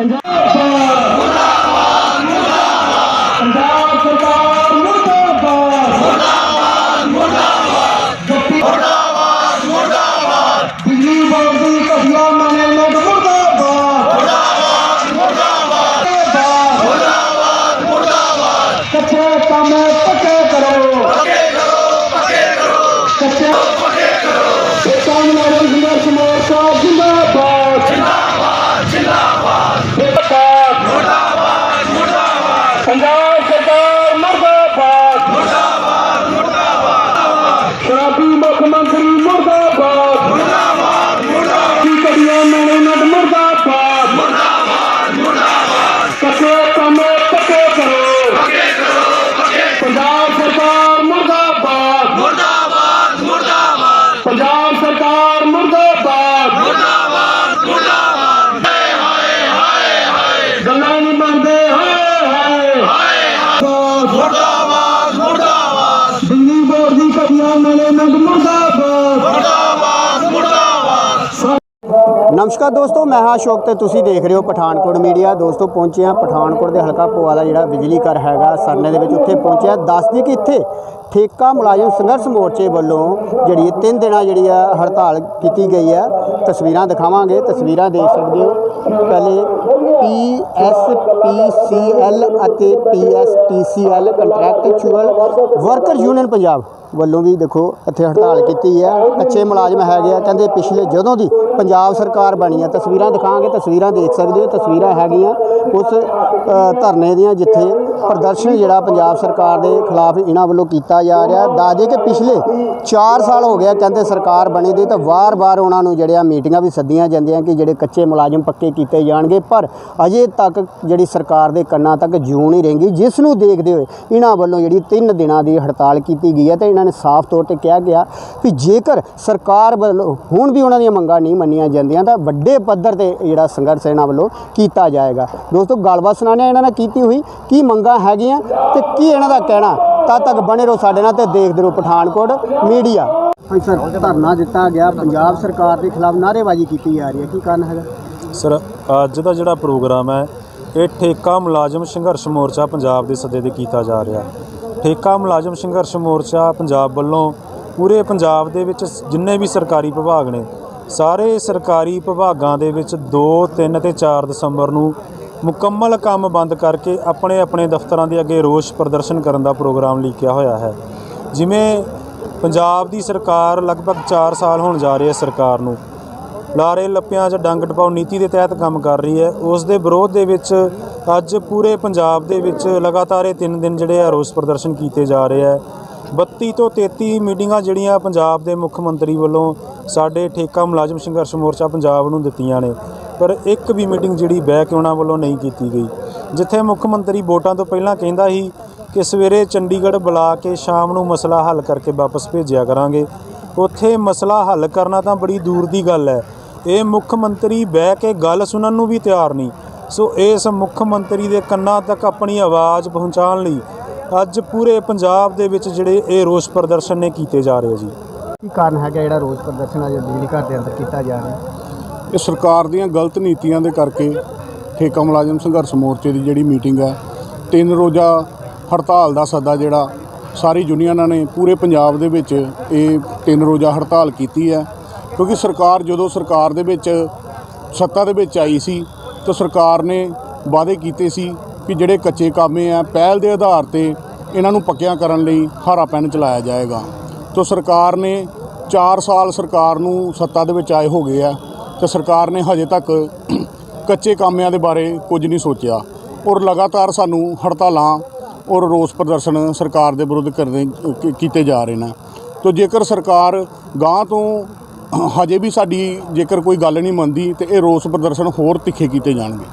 ਪੰਜਾਬ सजा ਨਮਸਕਾਰ ਦੋਸਤੋ, ਮੈਂ ਹਾਂ ਅਸ਼ੋਕ ਤੇ ਤੁਸੀਂ ਦੇਖ ਰਹੇ ਹੋ ਪਠਾਨਕੋਟ ਮੀਡੀਆ। ਦੋਸਤੋ, ਪਹੁੰਚੇ ਹਾਂ ਪਠਾਨਕੋਟ ਦੇ ਹਲਕਾ ਪੋਵਾਲਾ, ਜਿਹੜਾ ਬਿਜਲੀ ਘਰ ਹੈਗਾ, ਸਰਨੇ ਦੇ ਵਿੱਚ ਉੱਥੇ ਪਹੁੰਚਿਆ। ਦੱਸਦੀ ਕਿ ਇੱਥੇ ਠੇਕਾ ਮੁਲਾਜ਼ਮ ਸੰਘਰਸ਼ ਮੋਰਚੇ ਵੱਲੋਂ ਜਿਹੜੀ ਤਿੰਨ ਦਿਨਾਂ ਜਿਹੜੀ ਆ ਹੜਤਾਲ ਕੀਤੀ ਗਈ ਹੈ ਤਸਵੀਰਾਂ ਦਿਖਾਵਾਂਗੇ, ਤਸਵੀਰਾਂ ਦੇਖ ਸਕਦੇ ਹੋ। ਪਹਿਲੇ P S P C PSPCL ਅਤੇ P S T C PSTCL contractual worker union Punjab. ਵੱਲੋਂ ਵੀ ਦੇਖੋ ਇੱਥੇ ਹੜਤਾਲ ਕੀਤੀ ਹੈ। ਕੱਚੇ ਮੁਲਾਜ਼ਮ ਹੈਗੇ ਆ। ਕਹਿੰਦੇ ਪਿਛਲੇ ਜਦੋਂ ਦੀ ਪੰਜਾਬ ਸਰਕਾਰ ਬਣੀ ਹੈ ਤਸਵੀਰਾਂ ਦਿਖਾਵਾਂਗੇ ਤਸਵੀਰਾਂ ਦੇਖ ਸਕਦੇ ਹੋ, ਤਸਵੀਰਾਂ ਹੈਗੀਆਂ ਉਸ ਧਰਨੇ ਦੀਆਂ ਜਿੱਥੇ ਪ੍ਰਦਰਸ਼ਨ ਜਿਹੜਾ ਪੰਜਾਬ ਸਰਕਾਰ ਦੇ ਖਿਲਾਫ ਇਹਨਾਂ ਵੱਲੋਂ ਕੀਤਾ ਜਾ ਰਿਹਾ। ਦੱਸ ਦਈਏ ਕਿ ਪਿਛਲੇ 4 ਸਾਲ ਹੋ ਗਿਆ ਕਹਿੰਦੇ ਸਰਕਾਰ ਬਣੀ ਦੀ ਤਾਂ ਵਾਰ-ਵਾਰ ਉਹਨਾਂ ਨੂੰ ਜਿਹੜੀਆਂ ਮੀਟਿੰਗਾਂ ਵੀ ਸੱਦੀਆਂ ਜਾਂਦੀਆਂ ਕਿ ਜਿਹੜੇ ਕੱਚੇ ਮੁਲਾਜ਼ਮ ਪੱਕੇ ਕੀਤੇ ਜਾਣਗੇ। ਪਰ ਅਜੇ ਤੱਕ ਜਿਹੜੀ ਸਰਕਾਰ ਦੇ ਕੰਨਾਂ ਤੱਕ ਜੂੰ ਨਹੀਂ ਰਹੇਗੀ। ਜਿਸ ਨੂੰ ਦੇਖਦੇ ਹੋਏ ਇਹਨਾਂ ਵੱਲੋਂ ਜਿਹੜੀ 3 ਦਿਨਾਂ ਦੀ ਹੜਤਾਲ ਕੀਤੀ ਗਈ ਹੈ ਤੇ ਇਹਨਾਂ ਨੇ ਸਾਫ਼ ਤੌਰ ਤੇ ਕਿਹਾ ਗਿਆ ਕਿ ਜੇਕਰ ਸਰਕਾਰ ਵੱਲੋਂ ਹੁਣ ਵੀ ਉਹਨਾਂ ਦੀਆਂ ਮੰਗਾਂ ਨਹੀਂ ਮੰਨੀਆਂ ਜਾਂਦੀਆਂ ਤਾਂ ਵੱਡੇ ਪੱਧਰ ਤੇ ਜਿਹੜਾ ਸੰਘਰਸ਼ ਇਹਨਾਂ ਵੱਲੋਂ ਕੀਤਾ ਜਾਏਗਾ। ਦੋਸਤੋ, ਗੱਲਬਾਤ ਸੁਣਾਉਂਦੇ ਹਾਂ ਇਹਨਾਂ ਨੇ ਕੀਤੀ ਹੋਈ। ਕੀ ਮੰਗਾਂ ਹੈਗੀਆਂ ਤੇ ਕੀ ਇਹਨਾਂ ਦਾ ਕਹਿਣਾ? ਤਦ ਤੱਕ ਬਣੇ ਰਹੋ ਸਾਡੇ ਨਾਲ ਤੇ ਦੇਖਦੇ ਰਹੋ ਪਠਾਨਕੋਟ ਮੀਡੀਆ। ਹਾਂਜੀ ਸਰ ਧਰਨਾ ਦਿੱਤਾ ਗਿਆ। ਪੰਜਾਬ ਸਰਕਾਰ ਦੇ ਖਿਲਾਫ ਨਾਅਰੇਬਾਜ਼ੀ ਕੀਤੀ ਜਾ ਰਹੀ ਹੈ। ਕੀ ਕਾਰਨ ਹੈਗਾ? ਸਰ ਅੱਜ ਦਾ ਜਿਹੜਾ ਪ੍ਰੋਗਰਾਮ ਹੈ ਇਹ ਠੇਕਾ ਮੁਲਾਜ਼ਮ ਸੰਘਰਸ਼ ਮੋਰਚਾ ਪੰਜਾਬ ਦੇ ਸੱਦੇ ਤੇ ਕੀਤਾ ਜਾ ਰਿਹਾ। ਠੇਕਾ ਮੁਲਾਜ਼ਮ ਸੰਘਰਸ਼ ਮੋਰਚਾ ਪੰਜਾਬ ਵੱਲੋਂ ਪੂਰੇ ਪੰਜਾਬ ਦੇ ਵਿੱਚ ਜਿੰਨੇ ਵੀ ਸਰਕਾਰੀ ਵਿਭਾਗ ਨੇ ਸਾਰੇ ਸਰਕਾਰੀ ਵਿਭਾਗਾਂ ਦੇ ਵਿੱਚ 2 3 ਤੇ 4 ਦਸੰਬਰ ਨੂੰ ਮੁਕੰਮਲ ਕੰਮ ਬੰਦ ਕਰਕੇ ਆਪਣੇ ਆਪਣੇ ਦਫ਼ਤਰਾਂ ਦੇ ਅੱਗੇ ਰੋਸ ਪ੍ਰਦਰਸ਼ਨ ਕਰਨ ਦਾ ਪ੍ਰੋਗਰਾਮ ਲਿਖਿਆ ਹੋਇਆ ਹੈ। ਜਿਵੇਂ ਪੰਜਾਬ ਦੀ ਸਰਕਾਰ ਲਗਭਗ 4 ਸਾਲ ਹੋਣ ਜਾ ਰਹੇ ਹੈ ਸਰਕਾਰ ਨੂੰ। ਲਾਰੇ ਲੱਪਿਆਂ 'ਚ ਡੰਗ ਟਪਾਉ ਨੀਤੀ ਦੇ ਤਹਿਤ ਕੰਮ ਕਰ ਰਹੀ ਹੈ। ਉਸ ਦੇ ਵਿਰੋਧ ਦੇ ਵਿੱਚ ਅੱਜ ਪੂਰੇ ਪੰਜਾਬ ਦੇ ਵਿੱਚ ਲਗਾਤਾਰ ਇਹ ਤਿੰਨ ਦਿਨ ਜਿਹੜੇ ਆ ਰੋਸ ਪ੍ਰਦਰਸ਼ਨ ਕੀਤੇ ਜਾ ਰਹੇ ਆ 32 ਤੋਂ 33 ਮੀਟਿੰਗਾਂ ਜਿਹੜੀਆਂ ਪੰਜਾਬ ਦੇ ਮੁੱਖ ਮੰਤਰੀ ਵੱਲੋਂ ਸਾਡੇ ਠੇਕਾ ਮੁਲਾਜ਼ਮ ਸੰਘਰਸ਼ ਮੋਰਚਾ ਪੰਜਾਬ ਨੂੰ ਦਿੱਤੀਆਂ ਨੇ। ਪਰ ਇੱਕ ਵੀ ਮੀਟਿੰਗ ਜਿਹੜੀ ਬਹਿ ਕੇ ਉਹਨਾਂ ਵੱਲੋਂ ਨਹੀਂ ਕੀਤੀ ਗਈ। ਜਿੱਥੇ ਮੁੱਖ ਮੰਤਰੀ ਵੋਟਾਂ ਤੋਂ ਪਹਿਲਾਂ ਕਹਿੰਦਾ ਸੀ ਕਿ ਸਵੇਰੇ ਚੰਡੀਗੜ੍ਹ ਬੁਲਾ ਕੇ ਸ਼ਾਮ ਨੂੰ ਮਸਲਾ ਹੱਲ ਕਰਕੇ ਵਾਪਸ ਭੇਜਿਆ ਕਰਾਂਗੇ। ਉੱਥੇ ਮਸਲਾ ਹੱਲ ਕਰਨਾ ਤਾਂ ਬੜੀ ਦੂਰ ਦੀ ਗੱਲ ਹੈ। ਇਹ ਮੁੱਖ ਮੰਤਰੀ ਬਹਿ ਕੇ ਗੱਲ ਸੁਣਨ ਨੂੰ ਵੀ ਤਿਆਰ ਨਹੀਂ। ਸੋ ਇਸ ਮੁੱਖ ਮੰਤਰੀ ਦੇ ਕੰਨਾਂ ਤੱਕ ਆਪਣੀ ਆਵਾਜ਼ ਪਹੁੰਚਾਉਣ ਲਈ ਅੱਜ ਪੂਰੇ ਪੰਜਾਬ ਦੇ ਵਿੱਚ ਜਿਹੜੇ ਇਹ ਰੋਸ ਪ੍ਰਦਰਸ਼ਨ ਨੇ ਕੀਤੇ ਜਾ ਰਹੇ ਜੀ। ਕੀ ਕਾਰਨ ਹੈਗਾ ਜਿਹੜਾ ਰੋਸ ਪ੍ਰਦਰਸ਼ਨ ਅੱਜ ਬਿਜਲੀ ਘਰ ਦੇ ਅੰਦਰ ਕੀਤਾ ਜਾ ਰਿਹਾ? ਇਹ ਸਰਕਾਰ ਦੀਆਂ ਗਲਤ ਨੀਤੀਆਂ ਦੇ ਕਰਕੇ ਠੇਕਾ ਮੁਲਾਜ਼ਮ ਸੰਘਰਸ਼ ਮੋਰਚੇ ਦੀ ਜਿਹੜੀ ਮੀਟਿੰਗ ਹੈ, ਤਿੰਨ ਰੋਜ਼ਾ ਹੜਤਾਲ ਦਾ ਸੱਦਾ ਜਿਹੜਾ ਸਾਰੀ ਯੂਨੀਅਨਾਂ ਨੇ ਪੂਰੇ ਪੰਜਾਬ ਦੇ ਵਿੱਚ ਇਹ ਤਿੰਨ ਰੋਜ਼ਾ ਹੜਤਾਲ ਕੀਤੀ ਹੈ। ਕਿਉਂਕਿ ਸਰਕਾਰ ਜਦੋਂ ਸਰਕਾਰ ਦੇ ਵਿੱਚ ਸੱਤਾ ਦੇ ਵਿੱਚ ਆਈ ਸੀ, ਤਾਂ ਸਰਕਾਰ ਨੇ ਵਾਅਦੇ ਕੀਤੇ ਸੀ ਕਿ ਜਿਹੜੇ ਕੱਚੇ ਕਾਮੇ ਆ, ਪਹਿਲ ਦੇ ਆਧਾਰ ਤੇ ਇਹਨਾਂ ਨੂੰ ਪੱਕਿਆਂ ਕਰਨ ਲਈ ਹਰਾ ਪੈਨ ਚਲਾਇਆ ਜਾਏਗਾ। ਤਾਂ ਸਰਕਾਰ ਨੇ 4 ਸਾਲ ਸਰਕਾਰ ਨੂੰ ਸੱਤਾ ਦੇ ਵਿੱਚ ਆਏ ਹੋ ਗਏ ਆ। ਤੇ ਸਰਕਾਰ ਨੇ ਹਜੇ ਤੱਕ ਕੱਚੇ ਕਾਮਿਆਂ ਦੇ ਬਾਰੇ ਕੁਝ ਨਹੀਂ ਸੋਚਿਆ ਔਰ ਲਗਾਤਾਰ ਸਾਨੂੰ ਹੜਤਾਲਾਂ ਔਰ ਰੋਸ ਪ੍ਰਦਰਸ਼ਨ ਸਰਕਾਰ ਦੇ ਵਿਰੁੱਧ ਕਰਨੇ ਕੀਤੇ ਜਾ ਰਹੇ ਨੇ। ਤੋ ਜੇਕਰ ਸਰਕਾਰ ਗਾਂ ਤੋਂ ਹਜੇ ਵੀ ਸਾਡੀ ਜੇਕਰ ਕੋਈ ਗੱਲ ਨਹੀਂ ਮੰਨਦੀ ਤੇ ਇਹ ਰੋਸ ਪ੍ਰਦਰਸ਼ਨ ਹੋਰ ਤਿੱਖੇ ਕੀਤੇ ਜਾਣਗੇ।